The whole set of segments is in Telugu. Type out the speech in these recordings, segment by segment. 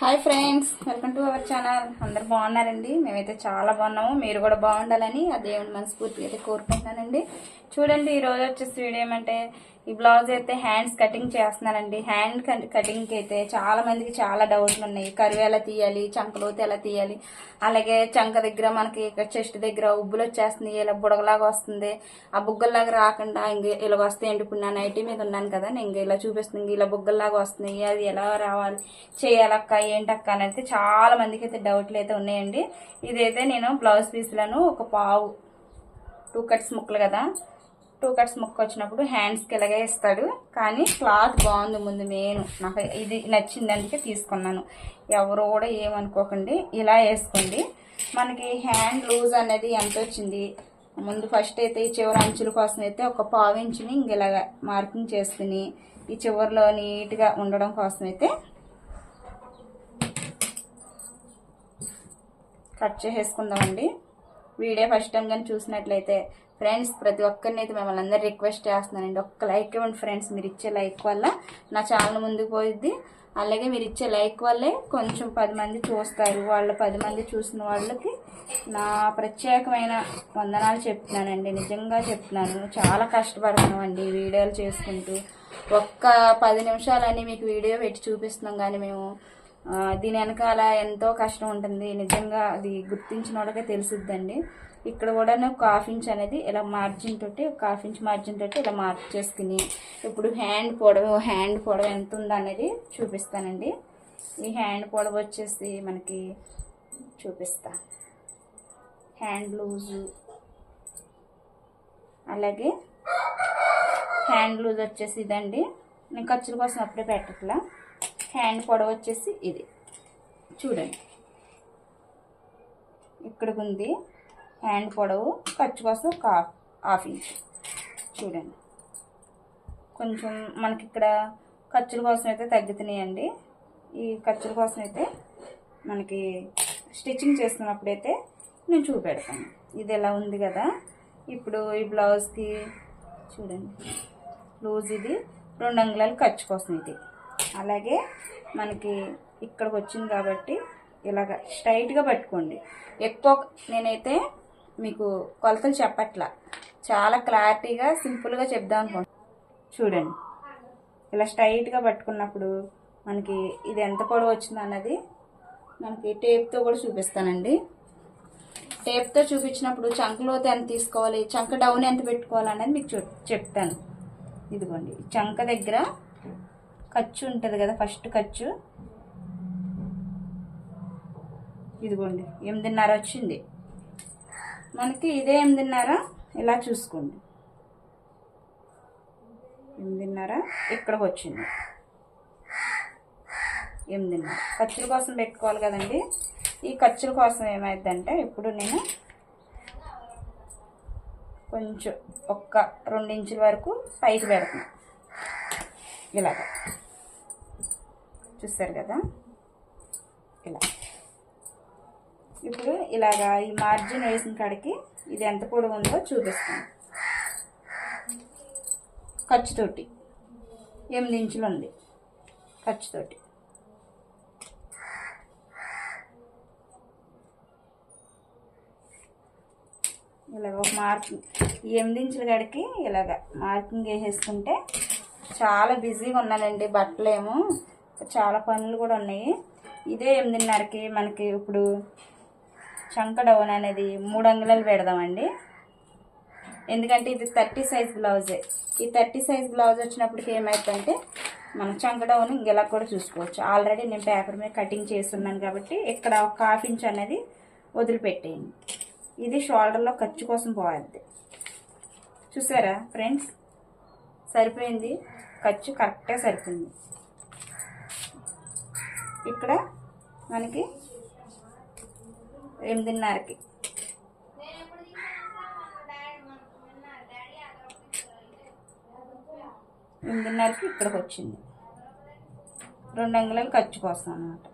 Hi friends welcome to our channel అందరు బాగున్నారండి? మేమైతే చాలా బాగున్నాము. మీరు కూడా బాగుండాలని ఆ దేవుని మనస్ఫూర్తిగా అయితే కోరుకుంటున్నానండి. చూడండి ఈ రోజు వచ్చేసి వీడియో ఏమంటే ఈ బ్లౌజ్ అయితే హ్యాండ్స్ కటింగ్ చేస్తున్నానండి. హ్యాండ్ కటింగ్కి అయితే చాలా మందికి చాలా డౌట్లు ఉన్నాయి. కరువు ఎలా తీయాలి చంకలోతి ఎలా తీయాలి అలాగే చంక దగ్గర మనకి చెస్ట్ దగ్గర ఉబ్బులు వచ్చేస్తుంది ఇలా బుడగలాగా వస్తుంది. ఆ బుగ్గల్లాగా రాకుండా ఇంక ఇలా వస్తాయండి ఇప్పుడు నా నైటీ మీద ఉన్నాను కదా నేను ఇంక ఇలా చూపిస్తుంది. ఇలా బుగ్గల్లాగా వస్తున్నాయి. అది ఎలా రావాలి చేయాలక్క ఏంటక్క అని అయితే చాలా మందికి అయితే డౌట్లు అయితే ఉన్నాయండి. ఇదైతే నేను బ్లౌజ్ పీస్లను ఒక పావు టూ కట్స్ ముక్కలు కదా టూ కట్స్ ముక్క వచ్చినప్పుడు హ్యాండ్స్కి ఇలాగే ఇస్తాడు. కానీ క్లాత్ బాగుంది ముందు మెయిన్ నాకు ఇది నచ్చింది అందుకే తీసుకున్నాను. ఎవరు కూడా ఏమనుకోకండి. ఇలా వేసుకోండి. మనకి హ్యాండ్ లూజ్ అనేది ఎంత వచ్చింది? ముందు ఫస్ట్ అయితే ఈ చివరి అంచుల కోసం అయితే ఒక పావు ఇంచుని ఇంక ఇలాగ మార్కింగ్ చేసుకుని ఈ చివరిలో నీట్గా ఉండడం కోసం అయితే కట్ చేసేసుకుందామండి. వీడియో ఫస్ట్ టైం కానీ చూసినట్లయితే ఫ్రెండ్స్ ప్రతి ఒక్కరిని అయితే మిమ్మల్ని అందరు రిక్వెస్ట్ చేస్తున్నానండి. ఒక్క లైక్ ఇవ్వండి ఫ్రెండ్స్ మీరు ఇచ్చే లైక్ వల్ల నా ఛానల్ ముందుకు పోయిద్ది. అలాగే మీరు ఇచ్చే లైక్ వల్లే కొంచెం పది మంది చూస్తారు. వాళ్ళు పది మంది చూసిన వాళ్ళకి నా ప్రత్యేకమైన వందనాలు చెప్తున్నానండి. నిజంగా చెప్తున్నాను. చాలా కష్టపడుతున్నామండి వీడియోలు చేసుకుంటూ. ఒక్క పది నిమిషాలని మీకు వీడియో పెట్టి చూపిస్తున్నాం కానీ మేము దీని వెనకాల ఎంతో కష్టం ఉంటుంది. నిజంగా అది గుర్తించిన వాళ్ళకే తెలిసిద్దండి. ఇక్కడ కూడా ఒక హాఫ్ ఇంచ్ అనేది ఇలా మార్జిన్ తోటి ఒక హాఫ్ ఇంచ్ మార్జిన్ తోటి ఇలా మార్క్ చేసుకుని ఇప్పుడు హ్యాండ్ పొడవు హ్యాండ్ పొడవు ఎంత ఉందో అనేది చూపిస్తానండి. ఈ హ్యాండ్ పొడవు వచ్చేసి మనకి చూపిస్తా. హ్యాండ్ లూజు అలాగే హ్యాండ్ లూజ్ వచ్చేసి ఇదండి. నేను ఖర్చుల కోసం అప్పుడే పెట్టట్లా. హ్యాండ్ పొడవు వచ్చేసి ఇది. చూడండి. ఇక్కడికి ఉంది. హ్యాండ్ పొడవు ఖర్చు కోసం ఒక హాఫ్ హాఫ్ ఇంచ్. చూడండి. కొంచెం మనకి ఇక్కడ ఖర్చుల కోసం అయితే తగ్గుతున్నాయండి. ఈ ఖర్చుల కోసం అయితే మనకి స్టిచ్చింగ్ చేస్తున్నప్పుడైతే నేను చూపెడతాను. ఇది ఎలా ఉంది కదా? ఇప్పుడు ఈ బ్లౌజ్కి చూడండి. లూజ్ ఇది రెండు అంగుళాలు ఖర్చు కోసం ఇది. అలాగే మనకి ఇక్కడికి వచ్చింది కాబట్టి ఇలాగ స్ట్రైట్గా పట్టుకోండి. ఎక్కువ నేనైతే మీకు కొలతలు చెప్పట్లా. చాలా క్లారిటీగా సింపుల్గా చెప్దాం అనుకోండి చూడండి. ఇలా స్ట్రైట్గా పట్టుకున్నప్పుడు మనకి ఇది ఎంత పొడవు వచ్చింది అన్నది మనకి టేప్తో కూడా చూపిస్తానండి. టేప్తో చూపించినప్పుడు చంకలోతి ఎంత తీసుకోవాలి చంక డౌన్ ఎంత పెట్టుకోవాలి అనేది మీకు చెప్తాను. ఇదిగోండి. చంక దగ్గర ఖర్చు ఉంటుంది కదా ఫస్ట్ ఖర్చు. ఇదిగోండి. ఎనిమిదిన్నర వచ్చింది. మనకి ఇదే ఎనిమిదిన్నర ఇలా చూసుకోండి. ఎనిమిదిన్నర ఇక్కడికి వచ్చింది ఎనిమిదిన్నర. ఖర్చుల కోసం పెట్టుకోవాలి కదండి. ఈ ఖర్చుల కోసం ఏమైందంటే ఇప్పుడు నేను కొంచెం ఒక్క రెండు ఇంచుల వరకు పైకి పెడతాను ఇలాగ. చూస్తారు కదా? ఇలా. ఇప్పుడు ఇలాగా ఈ మార్జిన్ వేసిన కాడికి ఇది ఎంత పొడవు ఉందో చూపిస్తాను. ఖర్చుతోటి. ఎనిమిది ఇంచులు ఉంది. ఖర్చుతోటి. ఇలాగ ఒక మార్కింగ్ ఎనిమిది ఇంచుల కాడికి ఇలాగ మార్కింగ్ వేసేసుకుంటే చాలా బిజీగా ఉన్నానండి బట్టలేమో. చాలా పనులు కూడా ఉన్నాయి. ఇదే ఎనిమిదిన్నరకి మనకి ఇప్పుడు చంక డౌన్ అనేది మూడు అంగుళాలు పెడదామండి. ఎందుకంటే ఇది థర్టీ సైజ్ బ్లౌజే. ఈ థర్టీ సైజ్ బ్లౌజ్ వచ్చినప్పటికి ఏమవుతుందంటే మనం చంక డౌన్ ఇంకెలా కూడా చూసుకోవచ్చు. ఆల్రెడీ నేను పేపర్ మీద కటింగ్ చేస్తున్నాను కాబట్టి ఇక్కడ ఒక హాఫ్ ఇంచ్ అనేది వదిలిపెట్టేయండి. ఇది షోల్డర్లో ఖర్చు కోసం పోవద్ది చూసారా ఫ్రెండ్స్ సరిపోయింది? ఖర్చు కరెక్ట్గా సరిపోయింది. ఇక్కడ మనకి ఎనిమిదిన్నరకి. ఎనిమిదిన్నరకి ఇక్కడికి వచ్చింది. రెండు అంగుళాలు ఖర్చు కోసం అనమాట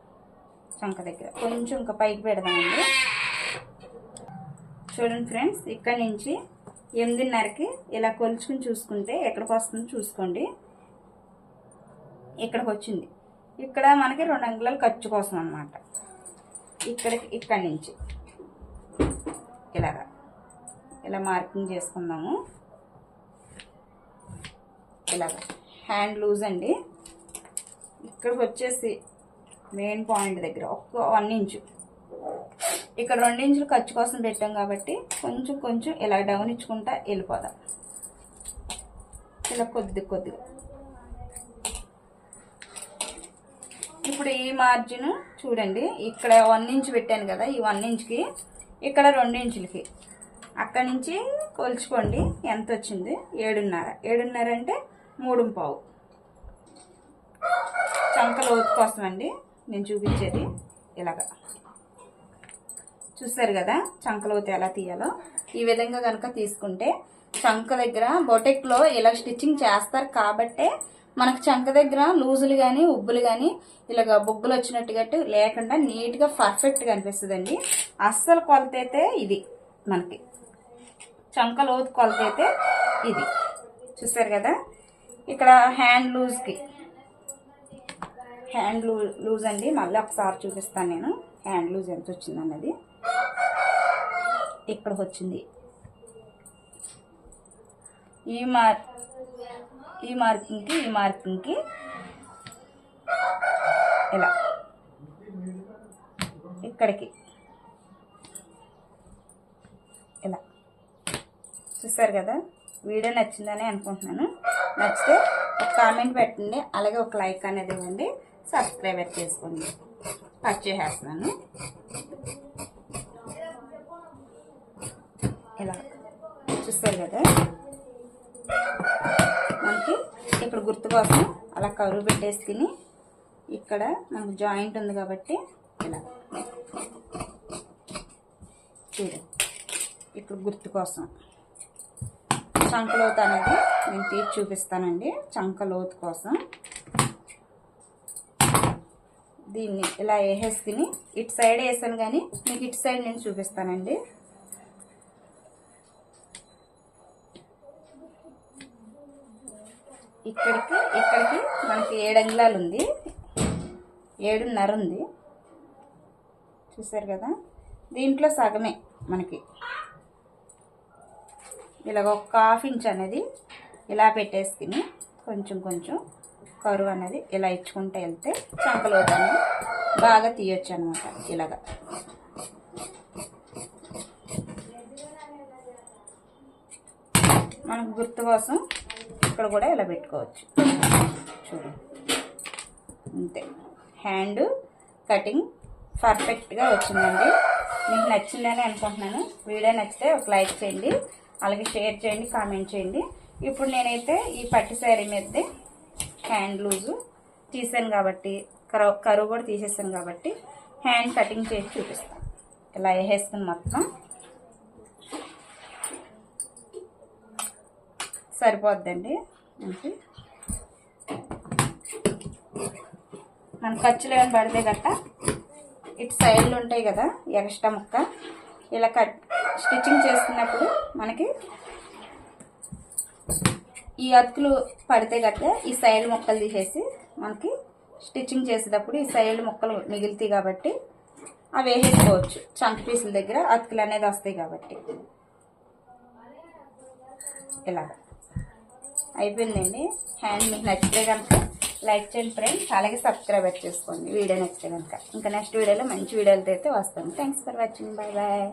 చంక దగ్గర. కొంచెం ఇంకా పైకి పెడదామండి. చూడండి ఫ్రెండ్స్ ఇక్కడ నుంచి ఎనిమిదిన్నరకి ఇలా కొలుచుకుని చూసుకుంటే ఎక్కడికి వస్తుందో చూసుకోండి. ఇక్కడికి వచ్చింది. ఇక్కడ మనకి రెండు అంగుళాలు ఖర్చు కోసం అనమాట ఇక్కడికి ఇక్కడి నుంచి. ఇలాగా. ఇలా మార్కింగ్ చేసుకుందాము. ఇలాగా. హ్యాండ్ లూజ్ అండి. ఇక్కడికి వచ్చేసి మెయిన్ పాయింట్ దగ్గర ఒక్క వన్ ఇంచు. ఇక్కడ రెండు ఇంచులు ఖర్చు కోసం పెట్టాం కాబట్టి కొంచెం కొంచెం ఇలా డౌన్ ఇచ్చుకుంటా వెళ్ళిపోదాం. ఇలా కొద్ది కొద్దిగా. ఇప్పుడు ఈ మార్జిన్ చూడండి. ఇక్కడ వన్ ఇంచ్ పెట్టాను కదా ఈ వన్ ఇంచ్కి ఇక్కడ రెండించులకి. అక్కడి నుంచి కొలుచుకోండి. ఎంత వచ్చింది? ఏడున్నర. ఏడున్నర అంటే మూడు పావు. చంక లోతు కోసం అండి నేను చూపించేది ఇలాగా. చూస్తారు కదా చంకలోతు ఎలా తీయాలో? ఈ విధంగా కనుక తీసుకుంటే చంక దగ్గర బొటెక్లో ఇలా స్టిచ్చింగ్ చేస్తారు కాబట్టే మనకు చంక దగ్గర లూజులు కానీ ఉబ్బులు కానీ ఇలాగ బొగ్గులు వచ్చినట్టుగా లేకుండా నీట్గా పర్ఫెక్ట్గా అనిపిస్తుందండి. అస్సలు కొలత అయితే ఇది మనకి. చంక లోతు కొలత అయితే ఇది. చూసారు కదా? ఇక్కడ హ్యాండ్ లూజ్కి హ్యాండ్ లూ లూజ్ అండి. మళ్ళీ ఒకసారి చూపిస్తాను నేను. హ్యాండ్ లూజ్ ఎంత వచ్చింది అన్నది. ఇక్కడ వచ్చింది. ఈ మార్ ఈ మార్కింగ్కి ఈ మార్కింగ్కి ఇలా. ఇక్కడికి. ఇలా. చూసారు కదా? వీడియో నచ్చిందని అనుకుంటున్నాను. నచ్చితే ఒక కామెంట్ పెట్టండి. అలాగే ఒక లైక్ అనేది ఇవ్వండి. సబ్స్క్రైబర్ చేసుకోండి. కట్ చేసేస్తున్నాను. ఇలా. చూస్తారు కదా మనకి ఇప్పుడు గుర్తు కోసం అలా కరువు పెట్టేసుకుని ఇక్కడ మనకు జాయింట్ ఉంది కాబట్టి ఇలా. చూడు. ఇప్పుడు గుర్తు కోసం. చంకలోతు అనేది నేను తీసి చూపిస్తానండి. చంకలోతు కోసం. దీన్ని ఇలా వేసేసుకుని ఇటు సైడ్ వేసాను కానీ మీకు ఇటు సైడ్ నేను చూపిస్తానండి. ఇక్కడికి ఇక్కడికి మనకి ఏడు అంగుళాలు ఉంది. ఏడున్నర ఉంది. చూసారు కదా? దీంట్లో సగమే మనకి. ఇలాగ ఒక హాఫ్ ఇంచ్ అనేది ఇలా పెట్టేసుకుని కొంచెం కొంచెం కరువు అనేది ఇలా ఇచ్చుకుంటూ వెళ్తే చంకలోతాను బాగా తీయొచ్చు అనమాట ఇలాగా. మనకు గుర్తు కోసం ఇక్కడ కూడా ఇలా పెట్టుకోవచ్చు. చూడండి అంతే. హ్యాండ్ కటింగ్ పర్ఫెక్ట్గా వచ్చిందండి. మీకు నచ్చిందని అనుకుంటున్నాను. వీడియో నచ్చితే ఒక లైక్ చేయండి. అలాగే షేర్ చేయండి కామెంట్ చేయండి. ఇప్పుడు నేనైతే ఈ పట్టి శారీ మీద హ్యాండ్ లూజు తీసాను కాబట్టి కరువు కరువు కూడా తీసేసాను కాబట్టి హ్యాండ్ కటింగ్ చేసి చూపిస్తాను. ఇలా వేసేసుకుని మొత్తం. సరిపోద్దండి. మనకి మన ఖర్చులు ఏమైనా పడితే గట్ట ఇటు సైడ్లు ఉంటాయి కదా ఎక్స్ట్రా ముక్క. ఇలా కట్ స్టిచ్చింగ్ చేసుకున్నప్పుడు మనకి ఈ అతుకులు పడితే గట్ట ఈ సైడ్ ముక్కలు తీసేసి మనకి స్టిచ్చింగ్ చేసేటప్పుడు ఈ సైడ్ ముక్కలు మిగులుతాయి కాబట్టి అవి వేసేసుకోవచ్చు. చంక పీసుల దగ్గర అతుకులు అనేది వస్తాయి కాబట్టి. ఇలాగా. అయిపోయిందండి. హ్యాండ్ మీకు నచ్చితే కనుక లైక్ చేయండి ఫ్రెండ్స్ అలాగే సబ్స్క్రైబ్ చేసుకోండి. వీడియో నచ్చితే కనుక. ఇంకా నెక్స్ట్ వీడియోలో మంచి వీడియోలతో అయితే వస్తాను. Thanks for watching bye bye